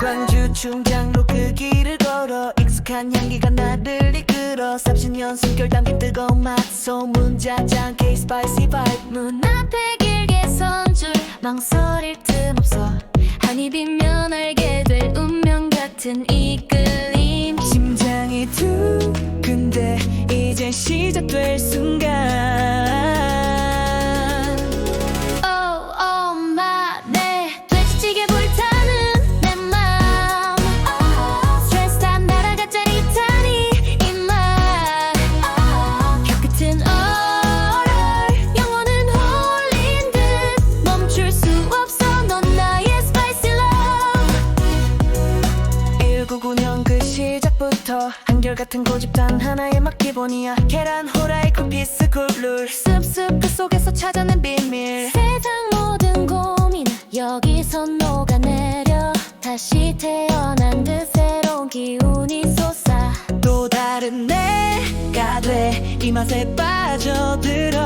광주 충장로 그 길을 걸어 익숙한 향기가 나를 이끌어 30년 숨결 담긴 뜨거운 맛 소문자장 K 스파이시 바이브 눈앞에 길게 선줄 망설일 틈 없어. 한 입이면 알게 될 운명 같은 이끌림. 심장이 두근데 이제 시작될 순간 시작부터 한결같은 고집 단 하나의 맛 기본이야. 계란 후라이 쿨피스 쿨룰. 습습 그 속에서 찾아낸 비밀. 세상 모든 고민 여기서 녹아내려. 다시 태어난 듯 새로운 기운이 솟아. 또 다른 내가 돼 이 맛에 빠져들어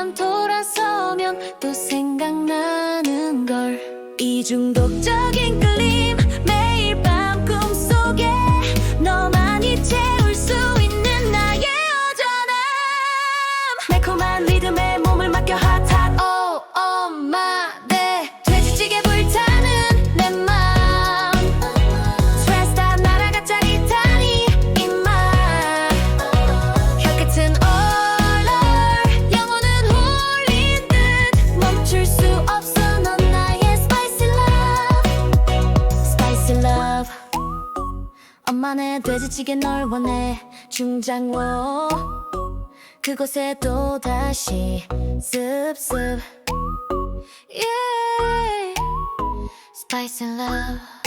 하지만 돌아서면 또 생각나는 걸. 이 중독적인 끌림 엄마네 돼지찌개 널 원해. 중장로 그곳에 또다시 습습. Yeah. Spice and love